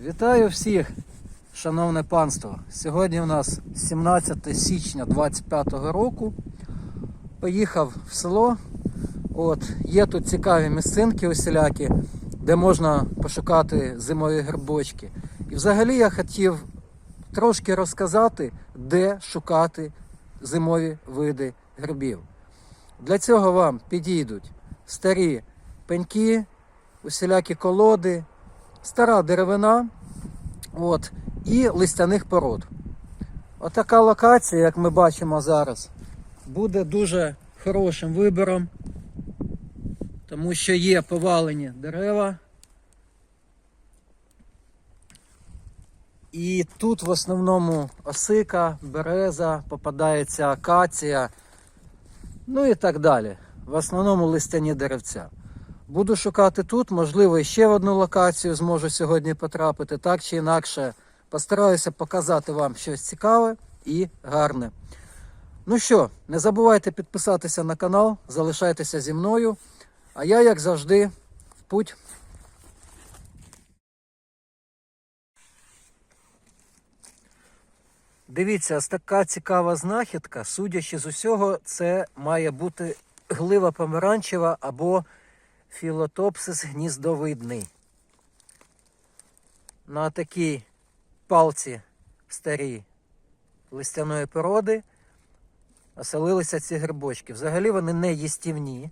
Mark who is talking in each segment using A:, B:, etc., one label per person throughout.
A: Вітаю всіх, шановне панство. Сьогодні у нас 17 січня 25 року. Поїхав в село. От, є тут цікаві місцинки усілякі, де можна пошукати зимові грибочки. І взагалі я хотів трошки розказати, де шукати зимові види грибів. Для цього вам підійдуть старі пеньки, усілякі колоди, стара деревина от, і листяних пород. Отака локація, як ми бачимо зараз, буде дуже хорошим вибором, тому що є повалені дерева. І тут в основному осика, береза, попадається акація, ну і так далі. В основному листяні деревця. Буду шукати тут, можливо, ще в одну локацію зможу сьогодні потрапити, так чи інакше. Постараюся показати вам щось цікаве і гарне. Ну що, не забувайте підписатися на канал, залишайтеся зі мною. А я, як завжди, в путь. Дивіться, ось така цікава знахідка. Судячи з усього, це має бути глива помаранчева або філотопсис гніздовидний. На такій палці старій листяної породи оселилися ці грибочки. Взагалі вони не їстівні,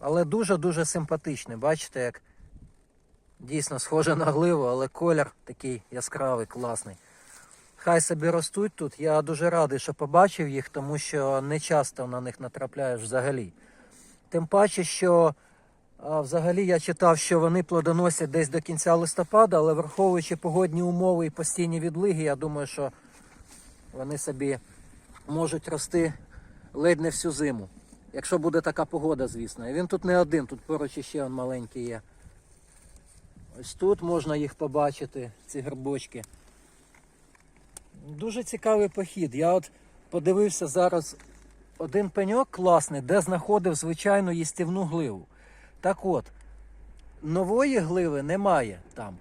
A: але дуже-дуже симпатичні. Бачите, як дійсно схоже на гливу, але колір такий яскравий, класний. Хай собі ростуть тут. Я дуже радий, що побачив їх, тому що не часто на них натрапляєш взагалі. Тим паче, що взагалі я читав, що вони плодоносять десь до кінця листопада, але враховуючи погодні умови і постійні відлиги, я думаю, що вони собі можуть рости ледь не всю зиму. Якщо буде така погода, звісно. І він тут не один, тут поруч іще он маленький є. Ось тут можна їх побачити, ці грибочки. Дуже цікавий похід. Я от подивився зараз один пеньок класний, де знаходив звичайну їстівну гливу. Так от, нової гливи немає там.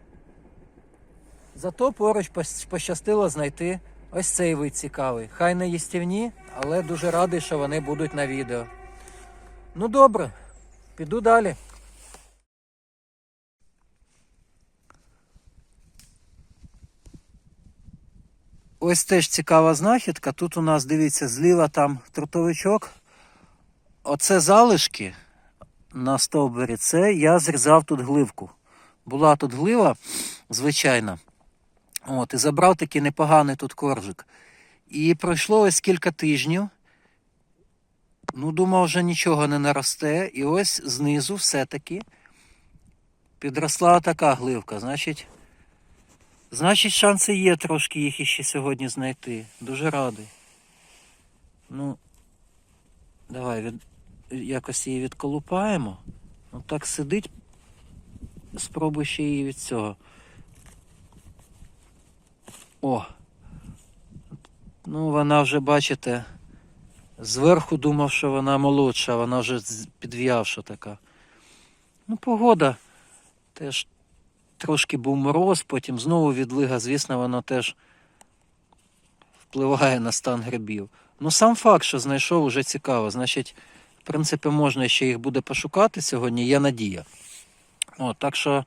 A: Зато поруч пощастило знайти ось цей вид цікавий. Хай не їстівні, але дуже радий, що вони будуть на відео. Ну добре, піду далі. Ось теж цікава знахідка. Тут у нас, дивіться, зліва там трутовичок. Оце залишки на стовбурі. Це я зрізав тут гливку. Була тут глива, звичайна. От, і забрав такий непоганий тут коржик. І пройшло ось кілька тижнів. Ну, думав, вже нічого не наросте. І ось знизу все-таки підросла така гливка. Значить, Значить, шанси є трошки їх іще сьогодні знайти. Дуже радий. Ну, давай від... якось її відколупаємо. Ну так сидить. Спробуй ще її від цього. О! Ну, вона вже, бачите, зверху думав, що вона молодша, вона вже підв'явша така. Ну, погода теж трошки був мороз, потім знову відлига, звісно, воно теж впливає на стан грибів. Ну, сам факт, що знайшов, уже цікаво. Значить, в принципі, можна ще їх буде пошукати сьогодні, є надія. От, так що,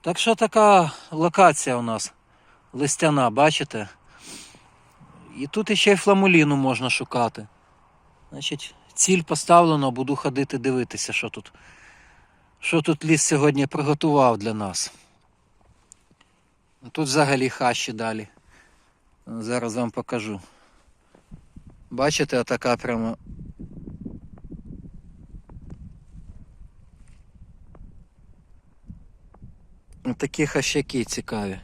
A: так що така локація у нас листяна, бачите? І тут іще й фламуліну можна шукати. Значить, ціль поставлено, буду ходити дивитися, що тут. Що тут ліс сьогодні приготував для нас? Тут взагалі хащі далі. Зараз вам покажу. Бачите, отака прямо. Такі хащаки цікаві.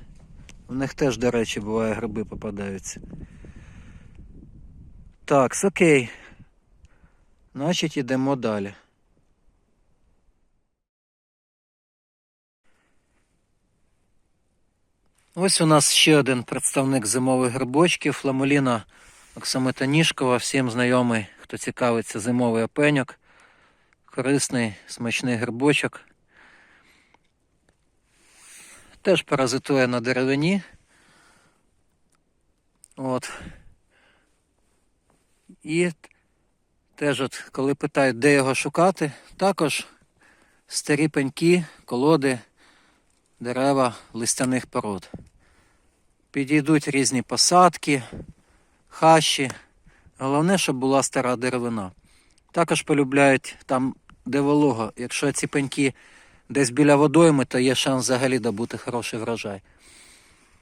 A: В них теж, до речі, буває гриби попадаються. Так, окей. Значить, йдемо далі. Ось у нас ще один представник зимових грибочків Фламуліна Оксамитанішкова. Всім знайомий, хто цікавиться зимовий опеньок. Корисний, смачний грибочок. Теж паразитує на деревині. От. І теж, от, коли питають, де його шукати, також старі пеньки, колоди, дерева листяних пород. Підійдуть різні посадки, хащі. Головне, щоб була стара деревина. Також полюбляють там, де волого. Якщо ці пеньки десь біля водойми, то є шанс взагалі добути хороший врожай.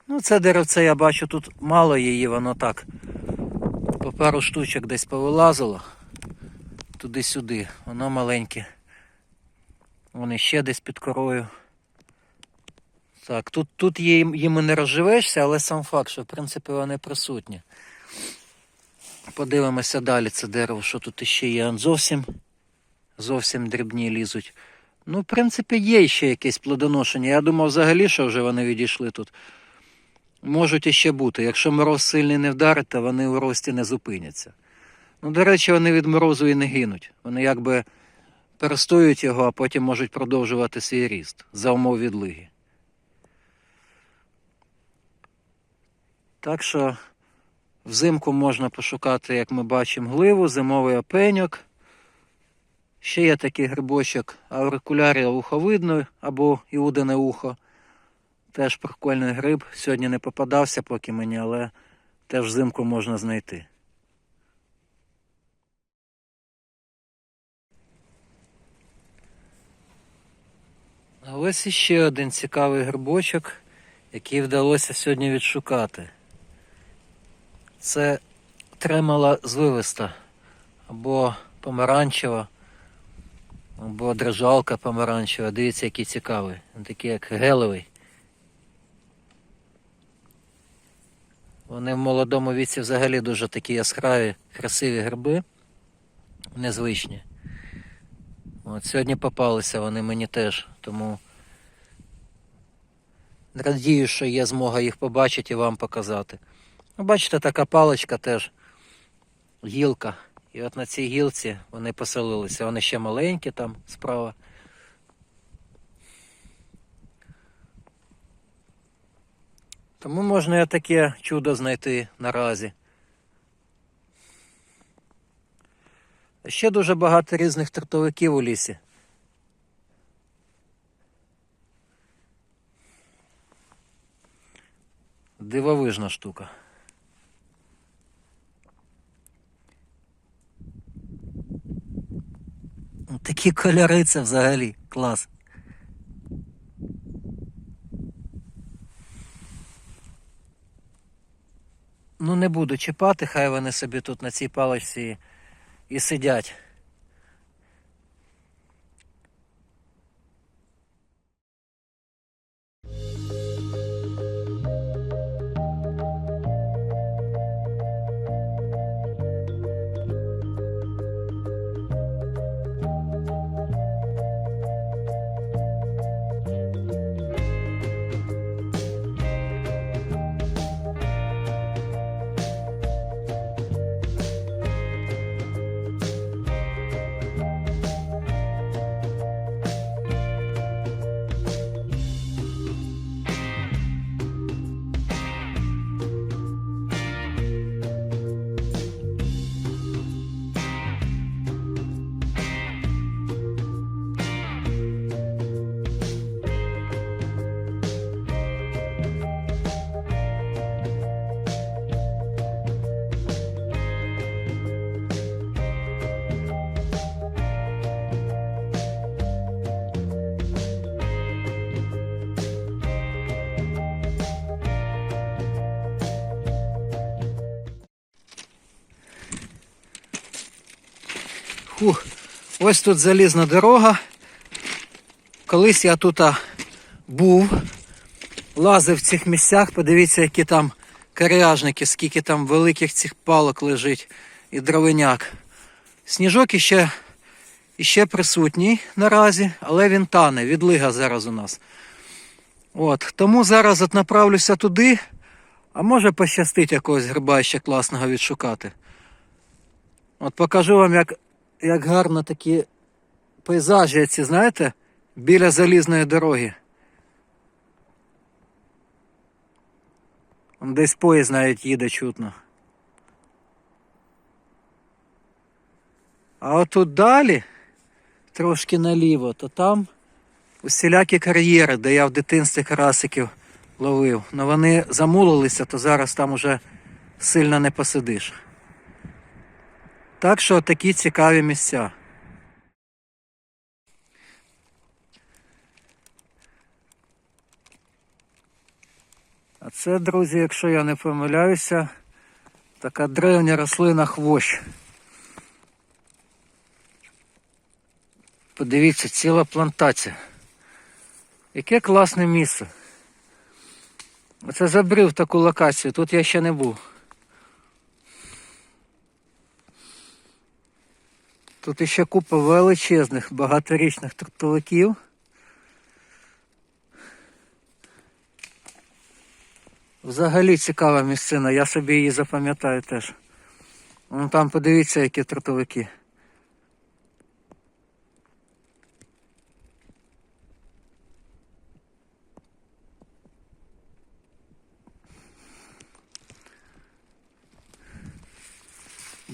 A: Ну, це деревце я бачу, тут мало її, воно так. По пару штучок десь повилазило. Туди-сюди. Воно маленьке. Вони ще десь під корою. Так, тут, тут їм, і не розживешся, але сам факт, що в принципі вони присутні. Подивимося далі це дерево, що тут іще є. Зовсім, зовсім дрібні лізуть. Ну, в принципі, є ще якесь плодоношення. Я думав взагалі, що вже вони відійшли тут. Можуть іще бути. Якщо мороз сильний не вдарить, то вони у рості не зупиняться. Ну, до речі, вони від морозу і не гинуть. Вони якби перестоюють його, а потім можуть продовжувати свій ріст за умов відлиги. Так що взимку можна пошукати, як ми бачимо, гливу, зимовий опеньок. Ще є такий грибочок аурикулярія уховидної або іудине ухо. Теж прикольний гриб. Сьогодні не попадався поки мені, але теж взимку можна знайти. А ось іще один цікавий грибочок, який вдалося сьогодні відшукати. Це тремала звивиста або помаранчева, або дрожалка помаранчева. Дивіться, який цікавий. Він такий як гелевий. Вони в молодому віці взагалі дуже такі яскраві, красиві гриби, незвичні. От сьогодні попалися вони мені теж, тому радію, що є змога їх побачити і вам показати. Ну, бачите, така паличка теж гілка. І от на цій гілці вони поселилися. Вони ще маленькі там справа. Тому можна і таке чудо знайти наразі. Ще дуже багато різних трутовиків у лісі. Дивовижна штука. Такі кольори це взагалі клас. Ну не буду чіпати, хай вони собі тут на цій паличці і сидять. Фух. Ось тут залізна дорога. Колись я тут був, лазив в цих місцях, подивіться, які там коряжники, скільки там великих цих палок лежить і дровиняк. Сніжок іще, іще присутній наразі, але він тане, відлига зараз у нас. От, тому зараз от направлюся туди, а може пощастить якогось гриба ще класного відшукати. От покажу вам, як як гарно такі пейзажі ці, знаєте, біля залізної дороги. Десь поїзд навіть їде чутно. А отут далі, трошки наліво, то там усілякі кар'єри, де я в дитинстві карасиків ловив. Ну вони замулилися, то зараз там уже сильно не посидиш. Так що такі цікаві місця. А це, друзі, якщо я не помиляюся, така древня рослина хвощ. Подивіться, ціла плантація. Яке класне місце. Оце забрив таку локацію, тут я ще не був. Тут іще купа величезних багаторічних трактовиків. Взагалі цікава місцина, я собі її запам'ятаю теж. Вон там подивіться, які тротовики.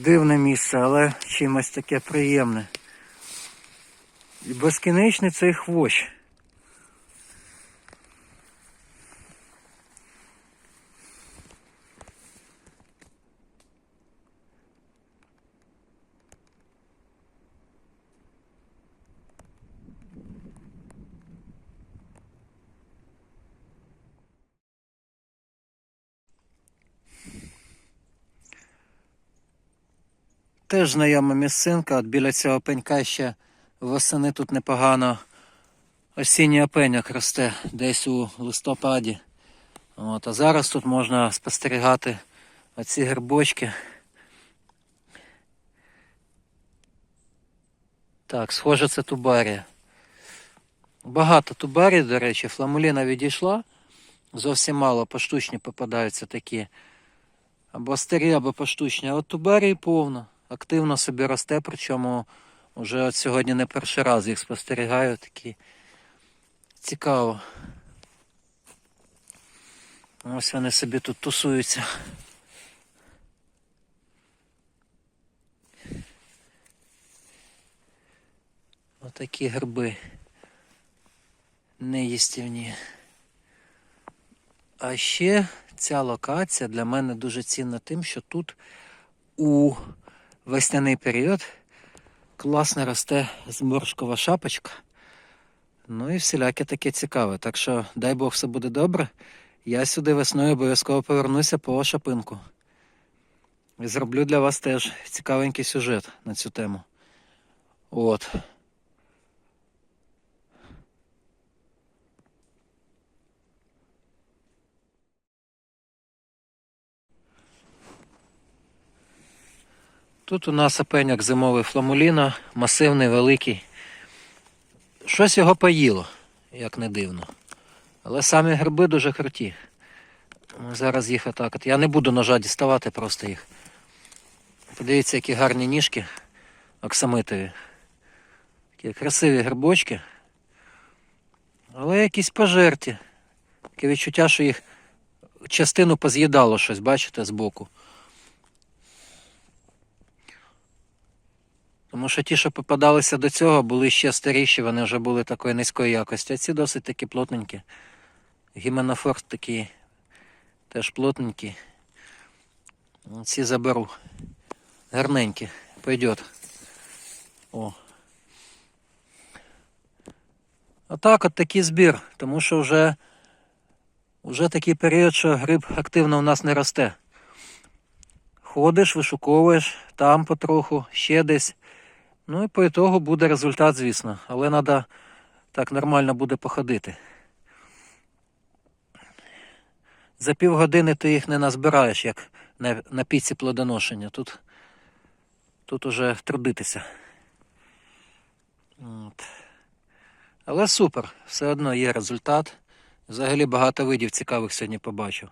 A: Дивне місце, але чимось таке приємне. І безкінечний цей хвощ. Теж знайома місцинка, от біля цього пенька ще восени тут непогано осінній опеняк росте десь у листопаді. От, а зараз тут можна спостерігати оці грибочки. Так, схоже, це тубарія. Багато тубарій, до речі, фламуліна відійшла. Зовсім мало поштучні попадаються такі. Або старі, або поштучні. А от тубарії повно. Активно собі росте, причому вже от сьогодні не перший раз їх спостерігаю. Такі цікаво. Ось вони собі тут тусуються. Отакі гриби неїстівні. А ще ця локація для мене дуже цінна тим, що тут у весняний період класно росте зморшкова шапочка. Ну і всіляке таке цікаве. Так що, дай Бог, все буде добре. Я сюди весною обов'язково повернуся по шапинку. І зроблю для вас теж цікавенький сюжет на цю тему. От. Тут у нас опеняк зимовий фламуліна, масивний, великий. Щось його поїло, як не дивно. Але самі гриби дуже круті. Зараз їх отак. Я не буду ножа діставати просто їх. Подивіться, які гарні ніжки оксамитові. Такі красиві грибочки. Але якісь пожерті. Таке відчуття, що їх частину поз'їдало щось, бачите, збоку. Тому що ті, що попадалися до цього, були ще старіші, вони вже були такої низької якості. А ці досить такі плотненькі. Гіменофорт такі теж плотненькі. Ці заберу. Гарненькі. Пойдет. О. Отак от такий збір, тому що вже, вже такий період, що гриб активно у нас не росте. Ходиш, вишуковуєш, там потроху, ще десь. Ну і по ітогу буде результат, звісно. Але треба так нормально буде походити. За півгодини ти їх не назбираєш, як на, на піці плодоношення. Тут, тут уже трудитися. От. Але супер, все одно є результат. Взагалі багато видів цікавих сьогодні побачив.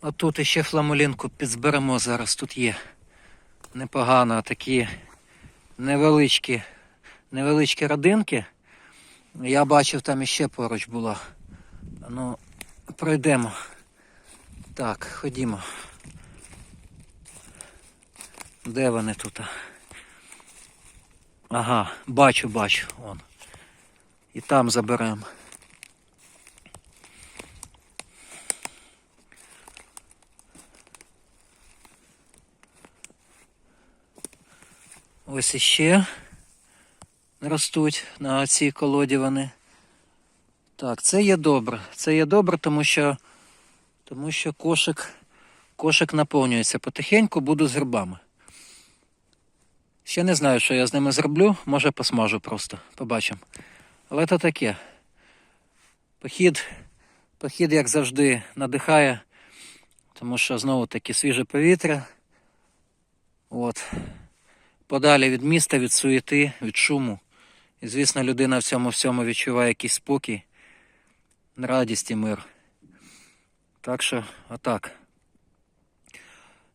A: А тут іще фламулінку підзберемо зараз. Тут є непогано такі невеличкі, невеличкі родинки. Я бачив, там іще поруч була. Ну, пройдемо. Так, ходімо. Де вони тут? Ага, бачу, бачу. Вон. І там заберемо. Ось іще ростуть на цій колоді вони. Так, це є добре. Це є добре, тому що, тому що кошик, кошик наповнюється. Потихеньку буду з грибами. Ще не знаю, що я з ними зроблю. Може посмажу просто. Побачимо. Але то таке. Похід, похід, як завжди, надихає, тому що знову таки свіже повітря. От. Подалі від міста, від суєти, від шуму. І, звісно, людина в цьому всьому відчуває якийсь спокій, радість і мир. Так що, отак.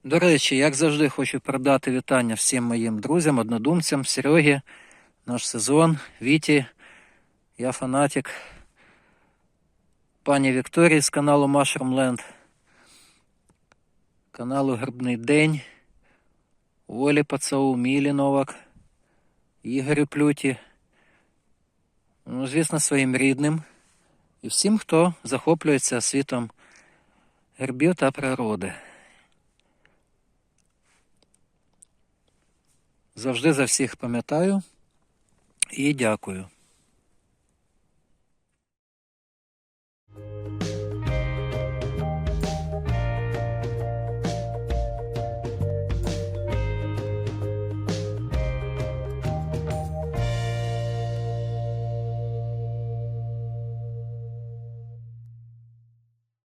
A: До речі, як завжди, хочу передати вітання всім моїм друзям, однодумцям, Серегі, наш сезон, Віті, я фанатик, пані Вікторії з каналу Mushroomland, каналу Грибний День, Волі Пацау, Мілі Новак, Ігорю Плюті, ну, звісно, своїм рідним і всім, хто захоплюється світом гербів та природи. Завжди за всіх пам'ятаю і дякую.